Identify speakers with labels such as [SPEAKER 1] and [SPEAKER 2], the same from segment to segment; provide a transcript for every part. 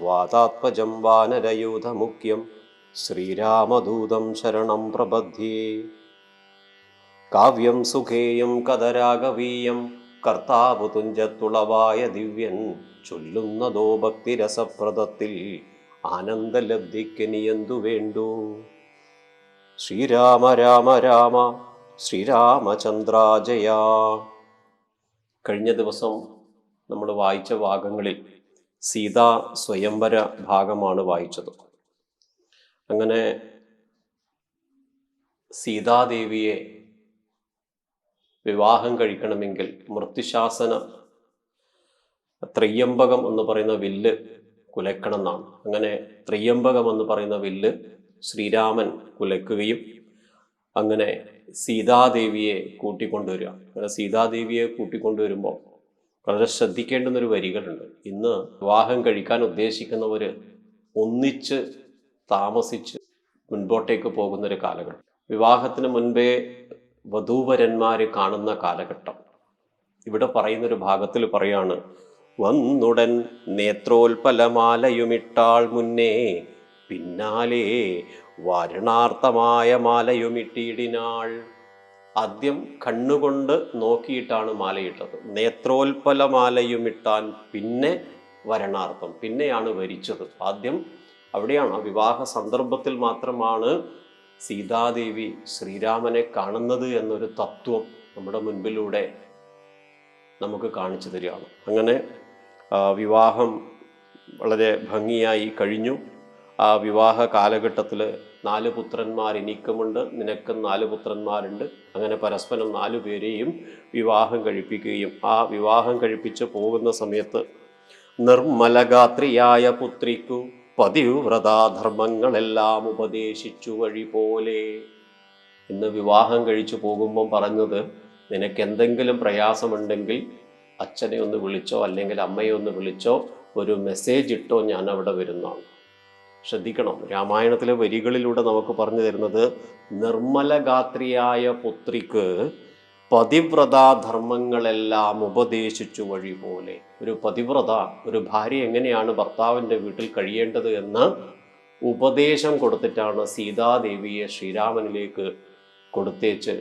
[SPEAKER 1] വാതാത്മജം വാനരയൂഥമുഖ്യം ശ്രീരാമദൂതം ശരണം പ്രബദ്ധ്യേ കാവ്യം സുഖേയം കഥരാഗവീയം കർത്താവു തുഞ്ചത്തുളവായ ദിവ്യൻ ചൊല്ലുന്നതോ ഭക്തിരസപ്രദത്തിൽ ആനന്ദലബ്ധിക്കനിയന്തു വേണ്ടു. ശ്രീരാമ രാമ രാമ ശ്രീരാമചന്ദ്രാജയ. കഴിഞ്ഞ ദിവസം നമ്മൾ വായിച്ച ഭാഗങ്ങളിൽ സീതാ സ്വയംവര ഭാഗമാണ് വായിച്ചത്. അങ്ങനെ സീതാദേവിയെ വിവാഹം കഴിക്കണമെങ്കിൽ മൃത്യുശാസന ത്രയ്യംബകം എന്ന് പറയുന്ന വില്ല് കുലക്കണം അങ്ങനെ ത്രയ്യംബകം എന്ന് പറയുന്ന വില്ല് ശ്രീരാമൻ കുലക്കുകയും അങ്ങനെ സീതാദേവിയെ കൂട്ടിക്കൊണ്ടുവരിക. അങ്ങനെ സീതാദേവിയെ കൂട്ടിക്കൊണ്ടുവരുമ്പോൾ വളരെ ശ്രദ്ധിക്കേണ്ടുന്ന ഒരു വരികളുണ്ട്. ഇന്ന് വിവാഹം കഴിക്കാൻ ഉദ്ദേശിക്കുന്നവർ ഒന്നിച്ച് താമസിച്ച് മുൻപോട്ടേക്ക് പോകുന്നൊരു കാലഘട്ടം. വിവാഹത്തിന് മുൻപേ വധൂവരന്മാർ കാണുന്ന കാലഘട്ടം. ഇവിടെ പറയുന്നൊരു ഭാഗത്തിൽ പറയാണ് വന്നുടൻ നേത്രോൽപലമാലയുമിട്ടാൾ മുന്നേ പിന്നാലെ വരണാർത്ഥമായ മാലയുമിട്ടിയിടിനാൾ ആദ്യം കണ്ണുകൊണ്ട് നോക്കിയിട്ടാണ് മാലയിട്ടത്. നേത്രോൽപല മാലയുമിട്ടാൻ പിന്നെ വരണാർത്ഥം. പിന്നെയാണ് വരിച്ചത്. ആദ്യം അവിടെയാണ്. വിവാഹ സന്ദർഭത്തിൽ മാത്രമാണ് സീതാദേവി ശ്രീരാമനെ കാണുന്നത് എന്നൊരു തത്വം നമ്മുടെ മുൻപിലൂടെ നമുക്ക് കാണിച്ചു തരികയാണ്. അങ്ങനെ വിവാഹം വളരെ ഭംഗിയായി കഴിഞ്ഞു. ആ വിവാഹ കാലഘട്ടത്തിൽ നാല് പുത്രന്മാർ എനിക്കുമുണ്ട് നിനക്കും നാല് പുത്രന്മാരുണ്ട്. അങ്ങനെ പരസ്പരം നാലു പേരെയും വിവാഹം കഴിപ്പിക്കുകയും ആ വിവാഹം കഴിപ്പിച്ച് പോകുന്ന സമയത്ത് നിർമ്മലഗാത്രിയായ പുത്രിക്കു പതിവ്രതാധർമ്മങ്ങളെല്ലാം ഉപദേശിച്ചു വഴി പോലെ. ഇന്ന് വിവാഹം കഴിച്ചു പോകുമ്പം പറഞ്ഞത് നിനക്ക് എന്തെങ്കിലും പ്രയാസമുണ്ടെങ്കിൽ അച്ഛനെ ഒന്ന് വിളിച്ചോ അല്ലെങ്കിൽ അമ്മയെ ഒന്ന് വിളിച്ചോ ഒരു മെസ്സേജ് ഇട്ടോ ഞാൻ അവിടെ വരുന്നതാണ്. ശ്രദ്ധിക്കണം. രാമായണത്തിലെ വരികളിലൂടെ നമുക്ക് പറഞ്ഞു തരുന്നത് നിർമ്മലഗാത്രിയായ പുത്രിക്ക് പതിവ്രതാധർമ്മങ്ങളെല്ലാം ഉപദേശിച്ചു വഴി പോലെ. ഒരു പതിവ്രത ഒരു ഭാര്യ എങ്ങനെയാണ് ഭർത്താവിന്റെ വീട്ടിൽ കഴിയേണ്ടത് എന്ന് ഉപദേശം കൊടുത്തിട്ടാണ് സീതാദേവിയെ ശ്രീരാമനിലേക്ക് കൊടുത്തേച്ച്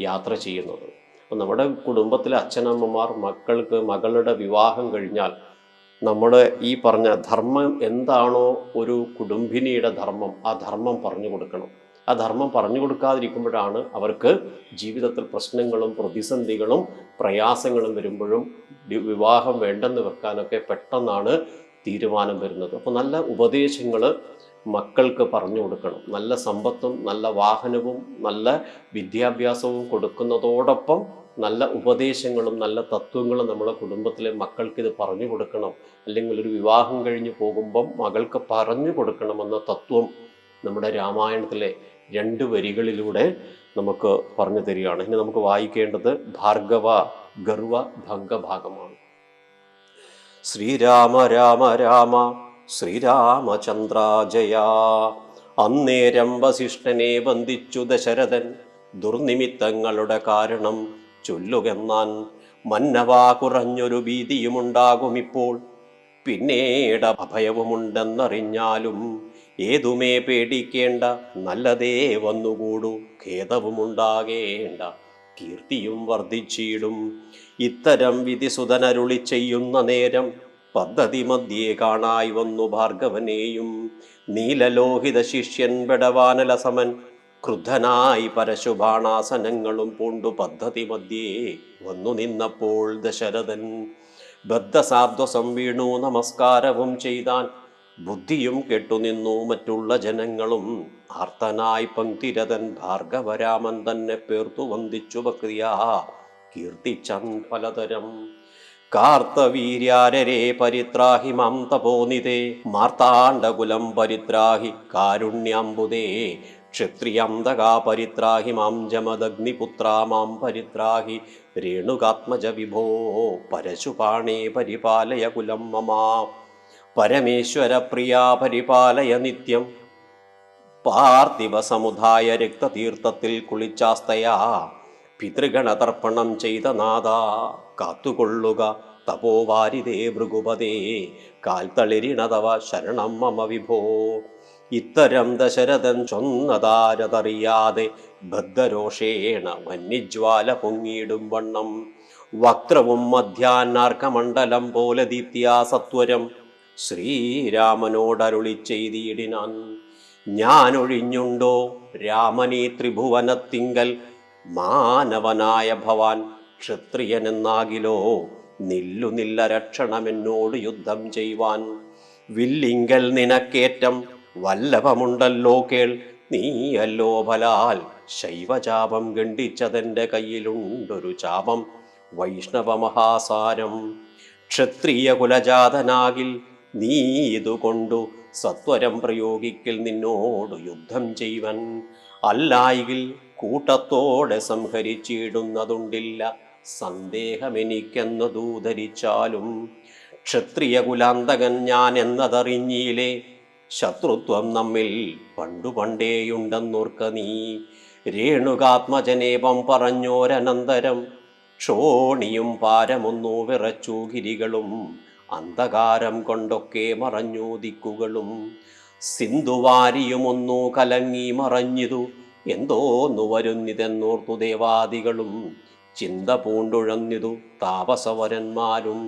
[SPEAKER 1] യാത്ര ചെയ്യുന്നത്. അപ്പം നമ്മുടെ കുടുംബത്തിലെ അച്ഛനമ്മമാർ മക്കൾക്ക് മകളുടെ വിവാഹം കഴിഞ്ഞാൽ നമ്മുടെ ഈ പറഞ്ഞ ധർമ്മം എന്താണോ ഒരു കുടുംബിനിയുടെ ധർമ്മം ആ ധർമ്മം പറഞ്ഞു കൊടുക്കണം. ആ ധർമ്മം പറഞ്ഞു കൊടുക്കാതിരിക്കുമ്പോഴാണ് അവർക്ക് ജീവിതത്തിൽ പ്രശ്നങ്ങളും പ്രതിസന്ധികളും പ്രയാസങ്ങളും വരുമ്പോഴും വിവാഹം വേണ്ടെന്ന് വെക്കാനൊക്കെ പെട്ടെന്നാണ് തീരുമാനം വരുന്നത്. അപ്പോൾ നല്ല ഉപദേശങ്ങൾ മക്കൾക്ക് പറഞ്ഞു കൊടുക്കണം. നല്ല സമ്പത്തും നല്ല വാഹനവും നല്ല വിദ്യാഭ്യാസവും കൊടുക്കുന്നതോടൊപ്പം നല്ല ഉപദേശങ്ങളും നല്ല തത്വങ്ങളും നമ്മളെ കുടുംബത്തിലെ മക്കൾക്ക് ഇത് പറഞ്ഞു കൊടുക്കണം. അല്ലെങ്കിൽ ഒരു വിവാഹം കഴിഞ്ഞ് പോകുമ്പം മകൾക്ക് പറഞ്ഞു കൊടുക്കണമെന്ന തത്വം നമ്മുടെ രാമായണത്തിലെ രണ്ട് വരികളിലൂടെ നമുക്ക് പറഞ്ഞു തരികയാണ്. ഇനി നമുക്ക് വായിക്കേണ്ടത് ഭാർഗവ ഗർവ ഭംഗഭാഗമാണ്. ശ്രീരാമ രാമ രാമ ശ്രീരാമചന്ദ്ര ജയ. അന്നേരം വസിഷ്ഠനെ ബന്ധിച്ചു ദശരഥൻ. ദുർനിമിത്തങ്ങളുടെ കാരണം ചൊല്ലുകെന്നാൻ മന്നവാ കുറഞ്ഞൊരു ഭീതിയുമുണ്ടാകും ഇപ്പോൾ പിന്നീട് അഭയവുമുണ്ടെന്നറിഞ്ഞാലും ഏതുമേ പേടിക്കേണ്ട നല്ലതേ വന്നുകൂടു ഖേദവുമുണ്ടാകേണ്ട. കീർത്തിയും വർദ്ധിച്ചിടും. ഇത്തരം വിധിസുതനരുളി ചെയ്യുന്ന നേരം പദ്ധതി മധ്യേ കാണായി വന്നു ഭാർഗവനെയും. നീലലോഹിത ശിഷ്യൻ ബടവാനലസമൻ ക്രുദ്ധനായി പരശുബാണാസനങ്ങളും പൂണ്ടു പദ്ധതി മധ്യേ വന്നു നിന്നപ്പോൾ ദശരഥൻ ബദ്ധസാധ്വസം വീണു. നമസ്കാരവും ചെയ്താൻ ബുദ്ധിയും കെട്ടുനിന്നു മറ്റുള്ള ജനങ്ങളും. ആർത്തനായി പങ്ക്തിരഥൻ ഭാർഗവരാമൻ തന്നെ പേർത്തു വന്ദിച്ചു ഭക്തിയാ കീർത്തിച്ചൻ പലതരം. കാർത്തവീര്യാരരെ പരിത്രാഹി മാം തപോനിതേ മാർത്താണ്ഡകുലം പരിത്രാഹി കാരുണ്യാംബുദേ ക്ഷത്രിയന്തകാ പരിത്രാഹി മാം ജമദഗ്നിപുത്രാ മാം പരിത്രാഹി രേണുകാത്മജ വിഭോ പരശുപാണേ പരിപാലയ കുലം മമാ പരമേശ്വര പ്രിയാ പരിപാലയ നിത്യം. പാർത്ഥിവ സമുദായ രക്തതീർത്ഥത്തിൽ കുളിച്ചാസ്തയാ പിതൃഗണതർപ്പണം ചെയ്ത നാഥ കാത്തുകൊള്ളുക തപോവാരിതേ ഭൃഗുപതേ കാൽത്തളിരിണതവ ശരണം മമ വിഭോ. ഇത്തരം ദശരഥൻ ചൊന്നതാരതറിയാതെ ബദ്ധരോഷേണ വന്യജ്വാല പൊങ്ങിയിടും വണ്ണം. വക്രവും മധ്യാന്നാർക്കമണ്ഡലം പോലെ ദീപ്തിയാ സത്വരം. ശ്രീരാമനോടരുളി ചെയ്തിടിനാൻ ഞാനൊഴിഞ്ഞുണ്ടോ രാമനീ ത്രിഭുവനത്തിങ്കൽ? മാനവനായ ഭവാൻ ക്ഷത്രിയനെന്നാകിലോ? നില്ലു നില്ല രക്ഷണമെന്നോട് യുദ്ധം ചെയ്യുവാൻ. വില്ലിങ്കൽ നിനക്കേറ്റം വല്ലഭമുണ്ടല്ലോ കേൾ. നീയല്ലോ ഫലാൽ ശൈവചാപം ഗണ്ഡിച്ചതെന്റെ കയ്യിലുണ്ടൊരു ചാപം. വൈഷ്ണവ മഹാസാരം ക്ഷത്രിയ കുലജാതനാകിൽ നീ ഇതുകൊണ്ടു സത്വരം പ്രയോഗിക്കൽ നിന്നോട് യുദ്ധം ചെയ്വൻ. അല്ലായിൽ കൂട്ടത്തോടെ സംഹരിച്ചിടുന്നതുണ്ടില്ല. സന്ദേഹമെനിക്കെന്നതൂധരിച്ചാലും ക്ഷത്രിയ കുലാന്തകൻ ഞാൻ എന്നതറിഞ്ഞീലേ ശത്രുത്വം നമ്മിൽ പണ്ടു പണ്ടേയുണ്ടെന്നോർക്ക നീ. രേണുകാത്മജനേപം പറഞ്ഞോരനന്തരം ക്ഷോണിയും പാരമൊന്നു വിറച്ചു ഗിരികളും അന്ധകാരം കൊണ്ടൊക്കെ മറഞ്ഞു ദിക്കുകളും സിന്ധുവാരിയുമൊന്നു കലങ്ങി മറഞ്ഞിതു എന്തോന്നു വരുന്നിതെന്നോർത്തു ദേവാദികളും. ചിന്ത പൂണ്ടുഴന്നിതു താപസവരന്മാരും.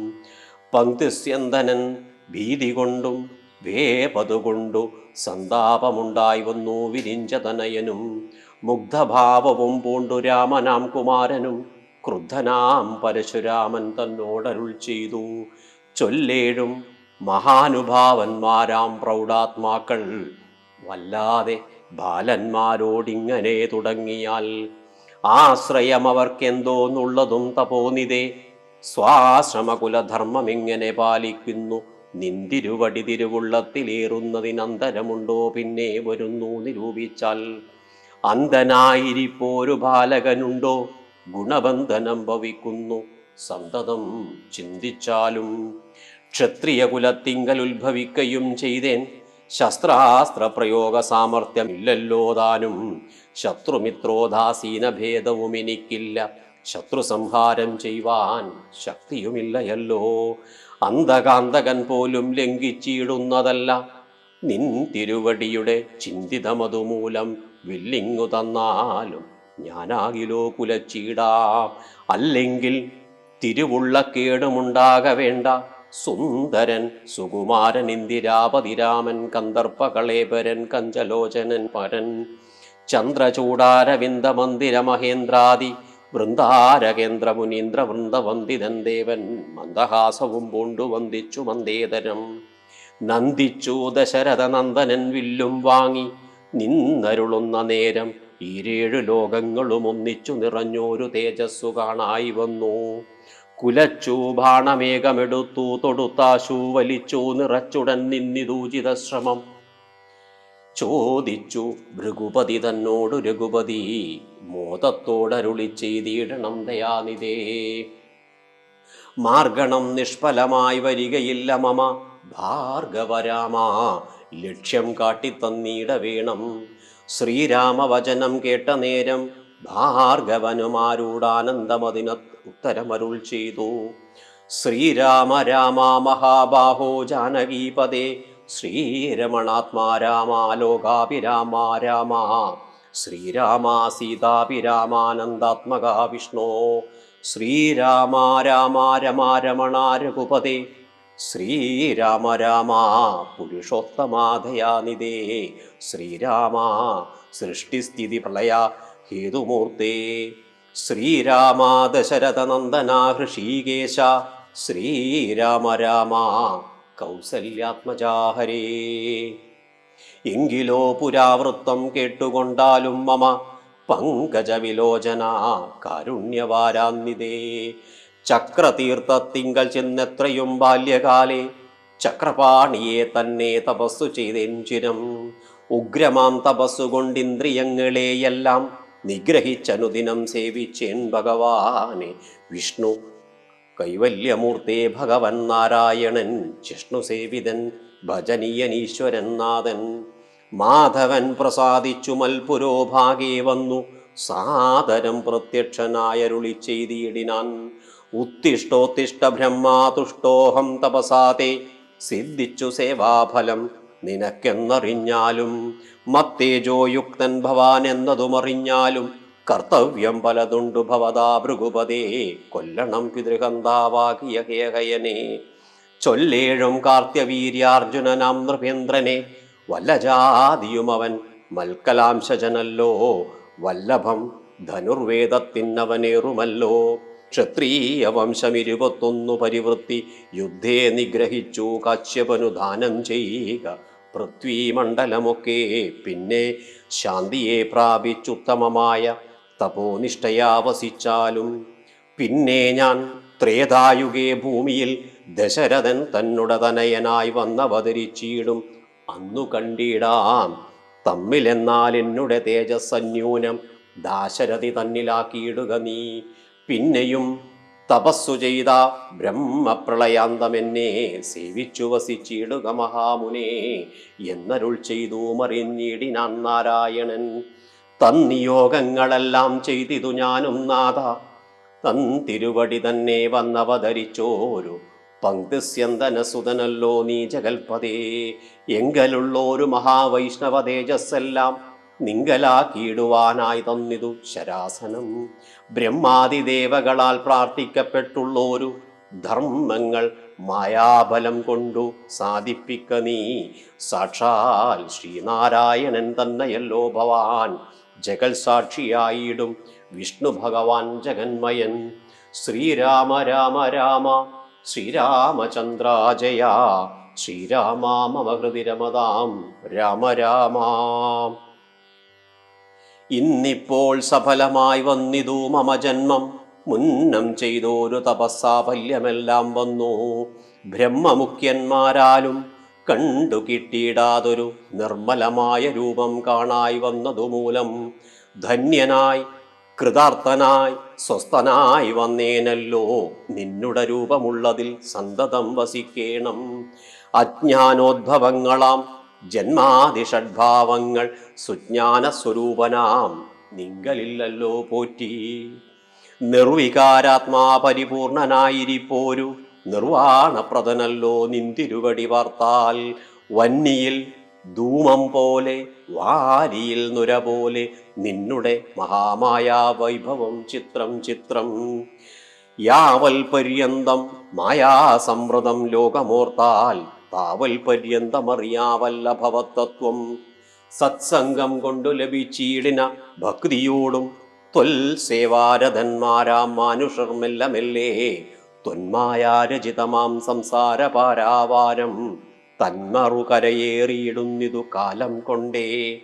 [SPEAKER 1] പങ്ക്തിസ്യന്തനൻ ഭീതി കൊണ്ടും വേപതുകൊണ്ടു സന്താപമുണ്ടായി വന്നു വിരിഞ്ചതനയനും. മുഗ്ധഭാവവും പൂണ്ടു രാമനാം കുമാരനും. ക്രുദ്ധനാം പരശുരാമൻ തന്നോടരുൾ ചെയ്തു. ചൊല്ലേഴും മഹാനുഭാവന്മാരാം പ്രൗഢാത്മാക്കൾ. വല്ലാതെ ബാലന്മാരോടിങ്ങനെ തുടങ്ങിയാൽ ആശ്രയം അവർക്കെന്തോന്നുള്ളതും തപോനിതേ സ്വാശ്രമകുലധർമ്മം ഇങ്ങനെ പാലിക്കുന്നു നിന്തിരുവടി തിരുവുള്ളത്തിലേറുന്നതിനന്തരമുണ്ടോ പിന്നെ വരുന്നു നിരൂപിച്ചാൽ. അന്ധനായിരിപ്പോരു ബാലകനുണ്ടോ? ഗുണബന്ധനം ഭവിക്കുന്നു. സന്തതം ചിന്തിച്ചാലും ക്ഷത്രിയ കുലത്തിങ്കൽ ഉത്ഭവിക്കയും ചെയ്തേൻ. ശസ്ത്രാസ്ത്ര പ്രയോഗ സാമർഥ്യമില്ലല്ലോ താനും. ശത്രുമിത്രോദാസീന ഭേദവും എനിക്കില്ല ശത്രു സംഹാരം ചെയ്യുവാൻ ശക്തിയുമില്ലയല്ലോ. അന്ധകാന്തകൻ പോലും ലംഘിച്ചിടുന്നതല്ല. നിൻ തിരുവടിയുടെ ചിന്തിതമതുമൂലം വില്ലിങ്ങു തന്നാലും ഞാനാകിലോ കുലച്ചീടാം. അല്ലെങ്കിൽ തിരുവുള്ള കേടുമുണ്ടാക വേണ്ട. സുന്ദരൻ സുകുമാരൻ ഇന്ദിരാപതിരാമൻ കന്ദർപ്പകളേപരൻ കഞ്ചലോചനൻ പരൻ ചന്ദ്രചൂടാരവിന്ദ മന്ദിര മഹേന്ദ്രാദി വൃന്ദാരകേന്ദ്ര മുനീന്ദ്ര വൃന്ദവന്ദിതൻ ദേവൻ മന്ദഹാസവും പൂണ്ടു വന്ദിച്ചു മന്ദേതരം നന്ദിച്ചു ദശരഥ നന്ദനൻ വില്ലും വാങ്ങി. നിന്നരുളുന്ന നേരം ഈരേഴു ലോകങ്ങളും ഒന്നിച്ചു നിറഞ്ഞൊരു തേജസ്സു കാണായി വന്നു. കുലച്ചു ബാണമേഘമെടുത്തു തൊടുത്താശു വലിച്ചു നിറച്ചുടൻ നിന്നിതൂചിത ശ്രമം ചോദിച്ചു ഭൃഗുപതി തന്നോടു രഘുപതി മോദത്തോടരുളി ചെയ്തിടണം ദയാനിതേ മാർഗണം നിഷ്ഫലമായി വരികയില്ല മമ ഭാർഗവരാമ ലക്ഷ്യം കാട്ടിത്തന്നീട വേണം ശ്രീരാമവചനം കേട്ട നേരം ഭാർഗവനുമാരൂടാനന്ദമതിന ഉത്തരമരുൾ ചെയ്തു. ശ്രീരാമ രാമ മഹാബാഹോ ജാനകീപദേ ശ്രീരമണാത്മാ രാമ രാമ ശ്രീരാമ സീതാഭിരാമാനന്ദാത്മക വിഷ്ണോ ശ്രീരാമ രാമ രമ രമണ രഘുപതേ ശ്രീരാമ രാമ പുരുഷോത്തമാധയാനിതേ ശ്രീരാമ സൃഷ്ടിസ്ഥിതി പ്രളയ ഹേതുമൂർത്തേ ശ്രീരാമ ദശരഥനന്ദന ഹൃഷീകേശ ശ്രീരാമ രാമ കൗസല്യാത്മജാഹരേ. എങ്കിലോ പുരാവൃത്തം കേട്ടുകൊണ്ടാലും മമ പങ്കജവിലോചന കാരുണ്യവാരാന്നിതേ. ചക്രതീർത്ഥത്തിങ്കൽ ചെന്നെത്രയും ബാല്യകാലേ ചക്രപാണിയെ തന്നെ തപസ്സു ചെയ്തെഞ്ചിനും. ഉഗ്രമാം തപസ്സുകൊണ്ടിന്ദ്രിയങ്ങളെയെല്ലാം നിഗ്രഹിച്ചനുദിനം സേവിച്ചേൻ ഭഗവാനെ. വിഷ്ണു കൈവല്യമൂർത്തേ ഭഗവൻ നാരായണൻ ജിഷ്ണു സേവിതൻ ഭജനീയനീശ്വരൻ നാഥൻ. മാധവൻ പ്രസാദിച്ചു മൽപുരോഭാഗേ വന്നു സാദരം പ്രത്യക്ഷനായരുളി ചെയ്തിയിടിനാൻ. ഉത്തിഷ്ടോത്തിഷ്ട ബ്രഹ്മാതുഷ്ടോഹം തപസാതെ സിദ്ധിച്ചു സേവാഫലം നിനക്കെന്നറിഞ്ഞാലും മത്തേജോയുക്തൻ ഭവാൻ എന്നതുമറിഞ്ഞാലും കർത്തവ്യം പലതുണ്ടു ഭവതാ ഭൃഗുപതേ. കൊല്ലണം പിതൃഹന്താവാകിയ ഹേഹയനെ ചൊല്ലേഴും കാർത്യവീര്യാർജുനനാം നൃപേന്ദ്രനെ. വല്ലജാതിയും അവൻ മൽക്കലാംശജനല്ലോ. വല്ലഭം ധനുർവേദത്തിന്നവനേറുമല്ലോ. ക്ഷത്രീയ വംശമിരുപത്തൊന്നു പരിവൃത്തി യുദ്ധേ നിഗ്രഹിച്ചു. കാശ്യപനു ദാനം ചെയ്യുക പൃഥ്വീമണ്ഡലമൊക്കെ. പിന്നെ ശാന്തിയെ പ്രാപിച്ചുത്തമമായ തപോനിഷ്ഠയാ വസിച്ചാലും പിന്നെ ഞാൻ ത്രേതായുഗേ ഭൂമിയിൽ ദശരഥൻ തന്നുടെ തനയനായി വന്നവതരിച്ചിടും അന്നു കണ്ടിടാം തമ്മിലെന്നാൽ എന്നുടെ തേജസ്സന്യൂനം ദാശരഥി തന്നിലാക്കിയിടുക നീ. പിന്നെയും തപസ്സു ചെയ്ത ബ്രഹ്മപ്രളയാന്തമെന്നെ സേവിച്ചു വസിച്ചിടുക മഹാമുനെ എന്നരുൾ ചെയ്തു മറിഞ്ഞിടിനാൻ നാരായണൻ. തന്നിയോഗങ്ങളെല്ലാം ചെയ്തിതു ഞാനും നാഥ. തൻ തിരുവടി തന്നെ വന്നവതരിച്ചോരു പങ്ക്തിസ്യന്തനസുതനല്ലോ നീ ജഗൽപതേ. എങ്കലുള്ളോരു മഹാവൈഷ്ണവ തേജസ്സെല്ലാം നിങ്കലാക്കിയിടുവാനായി തന്നിതു ശരാസനം. ബ്രഹ്മാതിദേവകളാൽ പ്രാർത്ഥിക്കപ്പെട്ടുള്ളോരു ധർമ്മങ്ങൾ മായാബലം കൊണ്ടു സാധിപ്പിക്ക നീ. സാക്ഷാൽ ശ്രീനാരായണൻ തന്നെയല്ലോ ഭവാൻ. ജഗൽ സാക്ഷിയായിടും വിഷ്ണു ഭഗവാൻ ജഗന്മയൻ. ശ്രീരാമ രാമ രാമ ശ്രീരാമചന്ദ്ര ജയ ശ്രീരാമ മമ ഹൃതി രമതാം രാമ രാമ. ഇന്നിപ്പോൾ സഫലമായി വന്നിതു മമ ജന്മം. മുന്നം ചെയ്തോരു തപസ്സാഫല്യമെല്ലാം വന്നു. ബ്രഹ്മമുഖ്യന്മാരാലും കണ്ടു കിട്ടിയിടാതൊരു നിർമ്മലമായ രൂപം കാണായി വന്നതുമൂലം ധന്യനായി കൃതാർത്ഥനായി സ്വസ്ഥനായി വന്നേനല്ലോ. നിന്നുടെ രൂപമുള്ളതിൽ സന്തതം വസിക്കേണം. അജ്ഞാനോദ്ഭവങ്ങളാം ജന്മാതിഷഡ്ഭാവങ്ങൾ സുജ്ഞാന സ്വരൂപനാം നിങ്കലില്ലല്ലോ പോറ്റി. നിർവികാരാത്മാ പരിപൂർണനായിരിപ്പോരു നിർവാണപ്രദനല്ലോ നിന്തിരുവടി വാർത്താൽ. വന്നിയിൽ ധൂമം പോലെ വാരിയിൽ നുര പോലെ നിന്നുടെ മഹാമായ വൈഭവം ചിത്രം ചിത്രം. യാവൽ പര്യന്തം മായാസമൃതം ലോകമോർത്താൽ താവൽ പര്യന്തമറിയാവല്ല ഭവത്തത്വം സത്സംഗം കൊണ്ടു ലഭിച്ചീടിന ഭക്തിയോടും ത്വൽ സേവാരഥന്മാരാം മാനുഷർ മെല്ലെ ത്വന്മായാരചിതമാം സംസാര പാരാവാരം തന്മറു കരയേറിയിടുന്നിതു കാലം കൊണ്ടേ.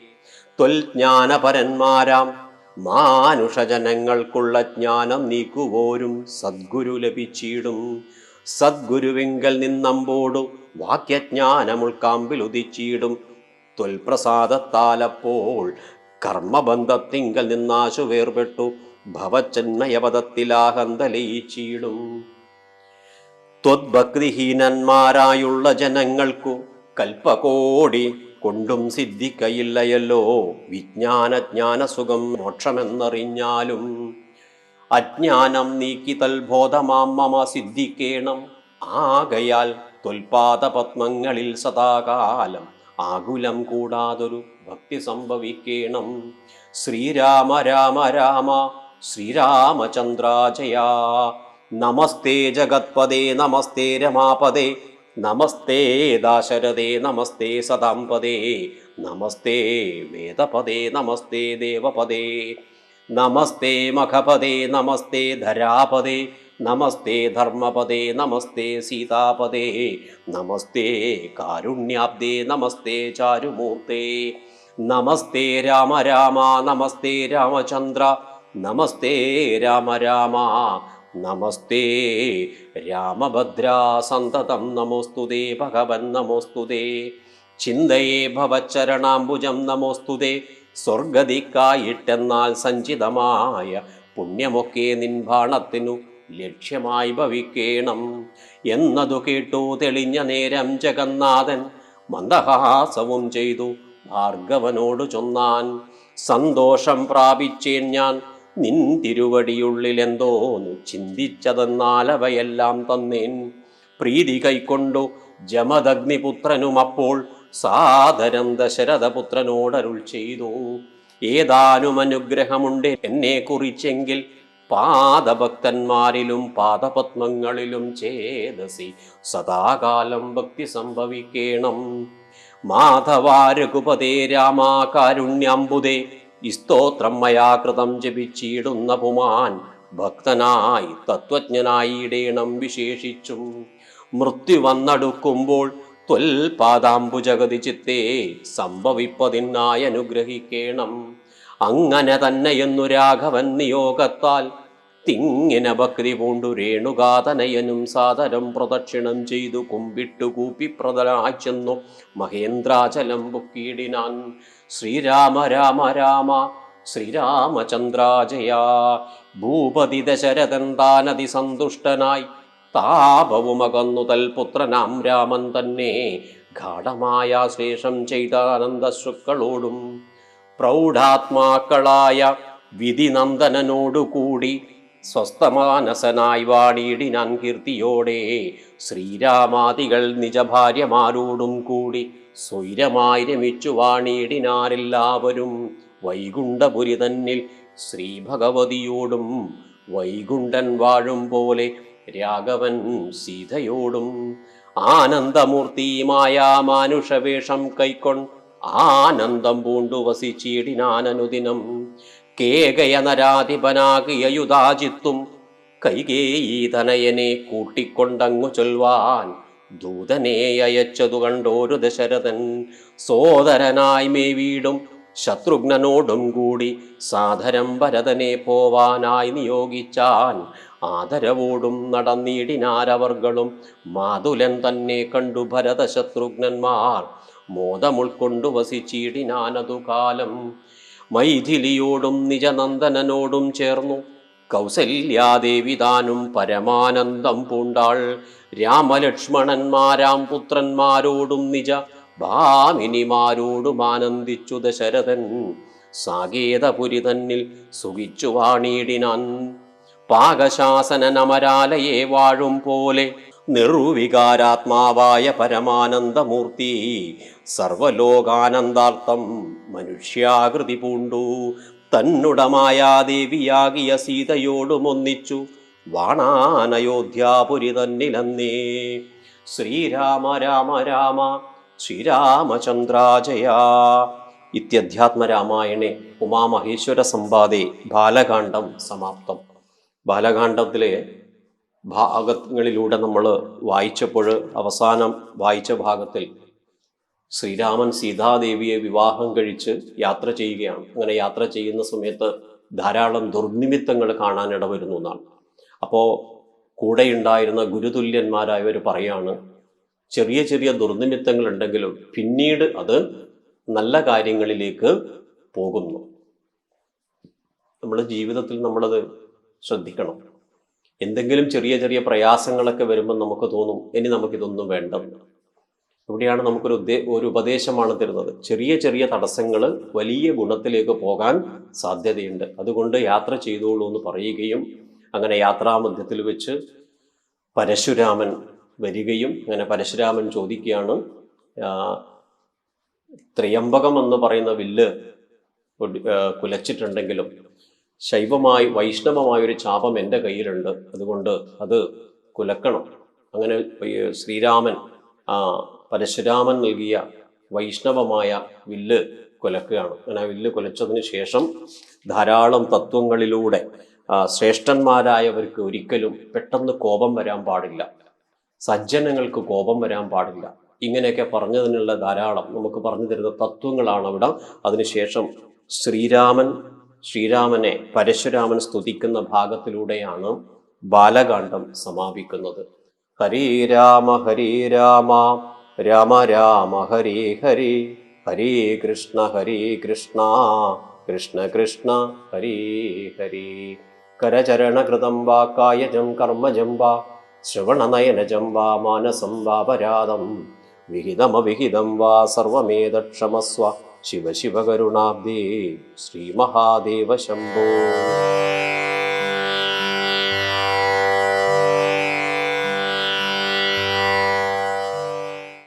[SPEAKER 1] ത്വൽജ്ഞാനപരന്മാരാം മാനുഷജനങ്ങൾക്കുള്ള ജ്ഞാനം നീക്കുവോരും സദ്ഗുരു ലഭിച്ചിടും. സദ്ഗുരുവിങ്കൽ നിന്നമ്പോടു വാക്യജ്ഞാനമുൾക്കാമ്പിൽ ഉദിച്ചിടും ത്വൽപ്രസാദത്താലപ്പോൾ കർമ്മബന്ധത്തിങ്കൽ നിന്നാശു വേർപെട്ടു ഭവച്ചന്മയപദത്തിലാഹന്തലയിച്ചിടും. ത്വദ്ഭക്തിഹീനന്മാരായുള്ള ജനങ്ങൾക്കു കൽപ്പകോടി കൊണ്ടും സിദ്ധിക്കയില്ലയല്ലോ. വിജ്ഞാനജ്ഞാനസുഖം മോക്ഷമെന്നറിഞ്ഞാലും അജ്ഞാനം നീക്കി തൽബോധമാം മമ സിദ്ധിക്കേണം. ആകയാൽ ത്വൽപാദപത്മങ്ങളിൽ സദാകാലം ആകുലം കൂടാതൊരു ഭക്തി സംഭവിക്കേണം. ശ്രീരാമ രാമ രാമ ശ്രീരാമചന്ദ്രാജയാ. നമസ്തേ ജഗത്പദേ നമസ്തേ രമാപദേ നമസ്തേ ദാശരഥേ നമസ്തേ സദാംപദേ നമസ്തേ വേദപദേ നമസ്തേ ദേവപദേ നമസ്തേ മഖപദേ നമസ്തേ ധരാപദേ നമസ്തേ ധർമ്മപദേ നമസ്തേ സീതാപദേ നമസ്തേ കാരുണ്യാബ്ദേ നമസ്തേ ചാരുമൂർത്തേ നമസ്തേ രാമ രാമ നമസ്തേ രാമചന്ദ്ര നമസ്തേ രാമ രാമ നമസ്തേ. രാമഭദ്രാ സന്തതം നമോസ്തുതേ ഭഗവൻ നമോസ്തുതേ ചിന്തയേ ഭവച്ചരണാംബുജം നമോസ്തുതേ സ്വർഗതിക്കായിട്ടെന്നാൽ സഞ്ചിതമായ പുണ്യമൊക്കെ നിൻഭാണത്തിനു ലക്ഷ്യമായി ഭവിക്കേണം. എന്നതു കേട്ടു തെളിഞ്ഞ നേരം ജഗന്നാഥൻ മന്ദഹാസവും ചെയ്തു ഭാർഗവനോട് ചൊന്നാൻ. സന്തോഷം പ്രാപിച്ചേൻ ഞാൻ നിൻ തിരുവടിയുള്ളിൽ അവയെല്ലാം തന്നേൻ. പ്രീതി കൈക്കൊണ്ടു ജമദഗ്നിപുത്രനും അപ്പോൾ സാദരം ദശരഥപുത്രനോടരുൾ ചെയ്തു. ഏതാനും അനുഗ്രഹമുണ്ട് എന്നെ കുറിച്ചെങ്കിൽ പാദഭക്തന്മാരിലും പാദപത്മങ്ങളിലും ചേതസി സദാകാലം ഭക്തി സംഭവിക്കേണം. മാധവാരഘുപതേ രാമാകാരുണ്യാംബുദേ ഈ സ്തോത്രം മയാകൃതം ജപിച്ചിടുന്ന പുമാൻ ഭക്തനായി തത്വജ്ഞനായി ഇടേണം വിശേഷിച്ചും. മൃത്യു വന്നടുക്കുമ്പോൾ ത്വൽപാദാംബുജഗതി ചിത്തേ സംഭവിപ്പതിനായി അനുഗ്രഹിക്കേണം. അങ്ങനെ തന്നെയെന്നു രാഘവൻ നിയോഗത്താൽ തിങ്ങിന ഭക്തി പൂണ്ടു രേണുകാതനയനും സാദരം പ്രദക്ഷിണം ചെയ്തു കുമ്പിട്ടു കൂപ്പി പ്രതലാച്ചെന്നു ചെന്നു മഹേന്ദ്രാചലം ബുക്കീടിനാൻ ശ്രീരാമ രാമ രാമ ശ്രീരാമചന്ദ്രാജയ. ഭൂപതി ദശരഥൻ താനതി സന്തുഷ്ടനായി താപവുമകന്നു തൽപുത്രനാം രാമൻ തന്നെ. ഗാഠമായ ശേഷം ചെയ്ത ശുക്കളോടും പ്രൗഢാത്മാക്കളായ വിധിനന്ദനോടുകൂടി സ്വസ്ഥമാനസനായി വാണിയിടിനാൻ കീർത്തിയോടെ ശ്രീരാമാദികൾ നിജഭാര്യമാരോടും കൂടി സ്വൈരമായി രമിച്ചു വാണിയിടിനാരെല്ലാവരും വൈകുണ്ഠപുരി തന്നിൽ ശ്രീഭഗവതിയോടും വൈകുണ്ഠൻ വാഴും പോലെ രാഘവൻ സീതയോടും ആനന്ദമൂർത്തിയുമായ മാനുഷവേഷം കൈക്കൊണ്ട് ആനന്ദം പൂണ്ടു വസിച്ചിടിനാനനുദിനം കേകയ നരാധിപനാകിയ യുധാജിത്തും കൈകേയി തനയനെ കൂട്ടിക്കൊണ്ടങ്ങു ചൊൽവാൻ ദൂതനെ അയച്ചതു കണ്ടോരു ദശരഥൻ. സോദരനായി മേവീടും ശത്രുഘ്നനോടും കൂടി സാധരം ഭരതനെ പോവാനായി നിയോഗിച്ചാൻ ആദരവോടും നടന്നിടിനാരവർകളും മാതുലൻ തന്നെ കണ്ടു ഭരത ശത്രുഘ്നന്മാർ മോദമുൾക്കൊണ്ടു വസിച്ചിടിനാനതു കാലം മൈഥിലിയോടും നിജനന്ദനനോടും ചേർന്നു. കൗസല്യാദേവി താനും പരമാനന്ദം പൂണ്ടാൾ. രാമലക്ഷ്മണന്മാരാം പുത്രന്മാരോടും നിജ ഭാമിനിമാരോടും ആനന്ദിച്ചു ദശരഥൻ. സാകേതപുരി തന്നിൽ സുഖിച്ചു വാണിയിടിനാൻ പാകശാസനമരാലയെ വാഴും പോലെ നിർവികാരാത്മാവായ പരമാനന്ദമൂർത്തി. സർവലോകാനന്ദാർത്ഥം മനുഷ്യാകൃതി പൂണ്ടു. തന്നുടമായ ദേവിയാകിയ സീതയോടുമൊന്നിച്ചു വാണാനയോധ്യാപുരി തന്നിലന്നേ. ശ്രീരാമ രാമ രാമ ശ്രീരാമചന്ദ്രാജയ. ഇത്യധ്യാത്മരാമായണെ ഉമാമഹേശ്വര സമ്പാദേ ബാലകാന്ഡം സമാപ്തം. ബാലകാന്ഡത്തിലെ ഭാഗങ്ങളിലൂടെ നമ്മൾ വായിച്ചപ്പോൾ അവസാനം വായിച്ച ഭാഗത്തിൽ ശ്രീരാമൻ സീതാദേവിയെ വിവാഹം കഴിച്ച് യാത്ര ചെയ്യുകയാണ്. അങ്ങനെ യാത്ര ചെയ്യുന്ന സമയത്ത് ധാരാളം ദുർനിമിത്തങ്ങൾ കാണാനിട വരുന്നു എന്നാണ്. അപ്പോൾ കൂടെയുണ്ടായിരുന്ന ഗുരുതുല്യന്മാരായവർ പറയാണ് ചെറിയ ചെറിയ ദുർനിമിത്തങ്ങൾ ഉണ്ടെങ്കിലും പിന്നീട് അത് നല്ല കാര്യങ്ങളിലേക്ക് പോകുന്നു. നമ്മുടെ ജീവിതത്തിൽ നമ്മളത് ശ്രദ്ധിക്കണം. എന്തെങ്കിലും ചെറിയ ചെറിയ പ്രയാസങ്ങളൊക്കെ വരുമ്പോൾ നമുക്ക് തോന്നും ഇനി നമുക്കിതൊന്നും വേണ്ട. ഇവിടെയാണ് നമുക്കൊരു ഉദ്ദേ ഒരു ഉപദേശമാണ് തരുന്നത്. ചെറിയ ചെറിയ തടസ്സങ്ങൾ വലിയ ഗുണത്തിലേക്ക് പോകാൻ സാധ്യതയുണ്ട്. അതുകൊണ്ട് യാത്ര ചെയ്തോളൂ എന്ന് പറയുകയും അങ്ങനെ യാത്രാമധ്യത്തിൽ വെച്ച് പരശുരാമൻ വരികയും അങ്ങനെ പരശുരാമൻ ചോദിക്കുകയാണ് ത്രയംബകം എന്ന് പറയുന്ന വില്ല് കുലച്ചിട്ടുണ്ടെങ്കിലും ശൈവമായി വൈഷ്ണവമായ ഒരു ചാപം എന്റെ കയ്യിലുണ്ട്. അതുകൊണ്ട് അത് കുലക്കണം. അങ്ങനെ ശ്രീരാമൻ പരശുരാമൻ നൽകിയ വൈഷ്ണവമായ വില്ല് കുലക്കുകയാണ്. അങ്ങനെ ആ വില്ല് കുലച്ചതിന് ശേഷം ധാരാളം തത്വങ്ങളിലൂടെ ശ്രേഷ്ഠന്മാരായവർക്ക് ഒരിക്കലും പെട്ടെന്ന് കോപം വരാൻ പാടില്ല. സജ്ജനങ്ങൾക്ക് കോപം വരാൻ പാടില്ല. ഇങ്ങനെയൊക്കെ പറഞ്ഞതിനുള്ള ധാരാളം നമുക്ക് പറഞ്ഞു തരുന്ന തത്വങ്ങളാണ് അവിടെ. അതിനുശേഷം ശ്രീരാമൻ ശ്രീരാമനെ പരശുരാമൻ സ്തുതിക്കുന്ന ഭാഗത്തിലൂടെയാണ് ബാലകാന്ഡം സമാപിക്കുന്നത്. ഹരേ രാമ ഹരേ രാമ രാമ രാമ ഹരി ഹരി ഹരേ കൃഷ്ണ ഹരി കൃഷ്ണ കൃഷ്ണ കൃഷ്ണ ഹരി ഹരേ. കരചരണകൃതം വാ കായജം കർമ്മജം വാ ശ്രവണനയനജം വാ മാനസം വാ വാപരാധം വിഹിതമവിഹിതം വാ സർവമേതക്ഷമസ്വ. ശിവ ശിവ കരുണാബ്ദേ ശ്രീമഹാദേവ ശംഭോ